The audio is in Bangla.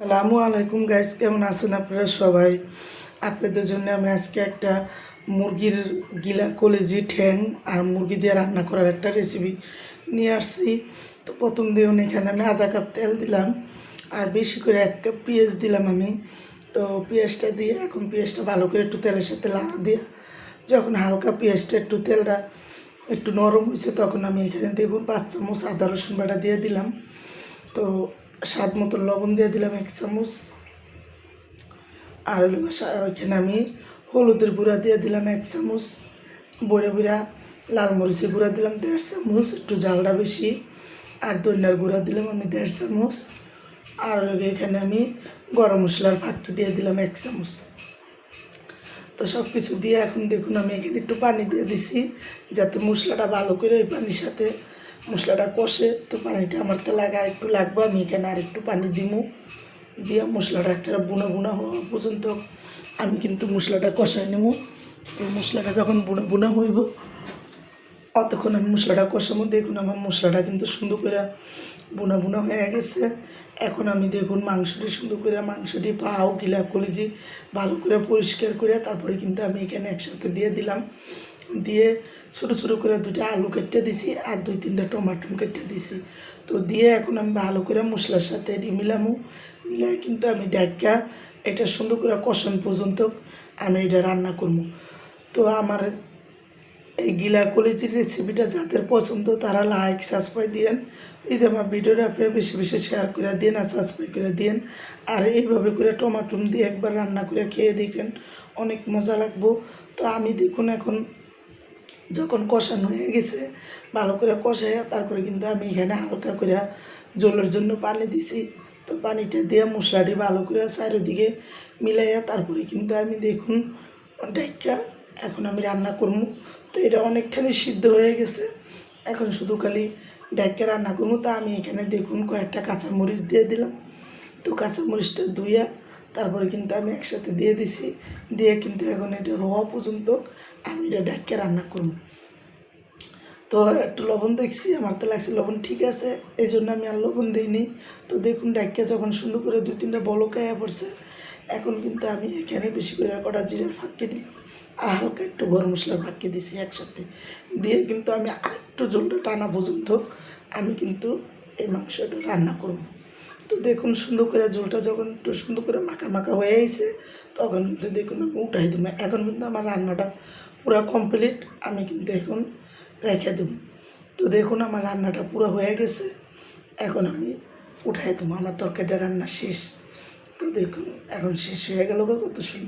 সালামু আলাইকুম গাইস কেমন আছেন আপনারা সবাই? আপনাদের জন্য আমি আজকে একটা মুরগির গিলা কলেজি ঠ্যাং আর মুরগি দিয়ে রান্না করার একটা রেসিপি নিয়ে আসছি। তো প্রথম দিন এখানে আমি আধা কাপ তেল দিলাম আর বেশি করে এক কাপ পেঁয়াজ দিলাম আমি। তো পেঁয়াজটা দিয়ে এখন পেঁয়াজটা ভালো করে একটু তেলের সাথে লাড়া দিয়ে যখন হালকা পেঁয়াজটা একটু তেলটা একটু নরম হয়েছে তখন আমি এখানে দেখুন পাঁচ চামচ আদা রসুন বাটা দিয়ে দিলাম। তো স্বাদ মতো লবণ দিয়ে দিলাম এক চামচ। আর হলো ওইখানে আমি হলুদের গুঁড়া দিয়ে দিলাম এক চামচ। বড়ে বুড়া লাল মরিচের গুঁড়া দিলাম দেড় চামচ, একটু জালটা বেশি। আর দইনার গুঁড়া দিলাম আমি দেড় চামচ। আর এখানে আমি গরম মশলার ফাঁকি দিয়ে দিলাম এক চামচ। তো সব কিছু দিয়ে এখন দেখুন আমি এখানে একটু পানি দিয়ে দিছি, যাতে মশলাটা ভালো করে ওই পানির সাথে মশলাটা কষে, তো পানিটা আমার তো লাগা একটু লাগবে, আমি এখানে আর একটু পানি দিমু। দিয়ে মশলাটা একটা বুনা বুনা হওয়া পর্যন্ত আমি কিন্তু মশলাটা কষাই নেব তো মশলাটা যখন বুনা বুনা হইব অতক্ষণ আমি মশলাটা কষাবো। দেখুন আমার মশলাটা কিন্তু সুন্দর করে বুনা বুনা হয়ে গেছে। এখন আমি দেখুন মাংসটি সুন্দর করে, মাংসটি পাও গিলা করেছি, ভালো করে পরিষ্কার করে, তারপরে কিন্তু আমি এখানে একসাথে দিয়ে দিলাম। দিয়ে ছোটো ছোটো করে দুটা আলু কেটে দিছি আর দুই তিনটা টমাটো কেটে দিছি। তো দিয়ে এখন আমি ভালো করে মশলার সাথে এটি মিলামু। মিলাই কিন্তু আমি ডাক্কা এটা সুন্দর করে কষন পর্যন্ত আমি এটা রান্না করব তো আমার এই গিলা কলেজির রেসিপিটা যাদের পছন্দ, তারা লাইক সাবস্ক্রাইব দিয়েন। যে আমার ভিডিওটা আপনারা বেশি বেশি শেয়ার করে দিন আর সাবস্ক্রাইব করে দিন আর এইভাবে করে টমাটুম দিয়ে একবার রান্না করে খেয়ে দেখেন, অনেক মজা লাগবো। তো আমি দেখুন এখন যখন কষানো হয়ে গেছে, ভালো করে কষাইয়া তারপরে কিন্তু আমি এখানে হালকা করে জলের জন্য পানি দিছি। তো পানিটা দিয়ে মশলাটি ভালো করে চারিদিকে মিলাইয়া তারপরে কিন্তু আমি দেখুন ডাইকা এখন আমি রান্না করব। তো এটা অনেকখানি সিদ্ধ হয়ে গেছে। এখন শুধু খালি ডাইকা রান্না করব। তা আমি এখানে দেখুন কয়েকটা কাঁচামরিচ দিয়ে দিলাম। তো কাঁচামরিচটা ধুইয়া তারপরে কিন্তু আমি একসাথে দিয়ে দিছি। দিয়ে কিন্তু এখন এটা হওয়া পর্যন্ত আমি এটা ডাক্কে রান্না করব। তো একটু লবণ দেখছি, আমার তো লাগছে লবণ ঠিক আছে, এই জন্য আমি আর লবণ দিইনি। তো দেখুন ডাক্কে যখন সুন্দর করে দুই তিনটা বলকায়া পড়ছে এখন কিন্তু আমি এখানে বেশি করে কটা জিরার ফাঁকি দিলাম আর হালকা একটু গরম মশলার ফাঁকি দিছি একসাথে। দিয়ে কিন্তু আমি আরেকটু জলটা টানা পর্যন্ত আমি কিন্তু এই মাংসটা রান্না করব। তো দেখুন সুন্দর করে ঝোলটা যখন একটু সুন্দর করে মাখা মাখা হয়ে আইছে, তখন কিন্তু দেখুন আমি উঠাই দেবো। এখন কিন্তু আমার রান্নাটা পুরো কমপ্লিট আমি কিন্তু এখন রেখে দেবো। তো দেখুন আমার রান্নাটা পুরো হয়ে গেছে, এখন আমি উঠাই দেবো। আমার তরকারিটা রান্না শেষ। তো দেখুন এখন শেষ হয়ে গেল কত সুন্দর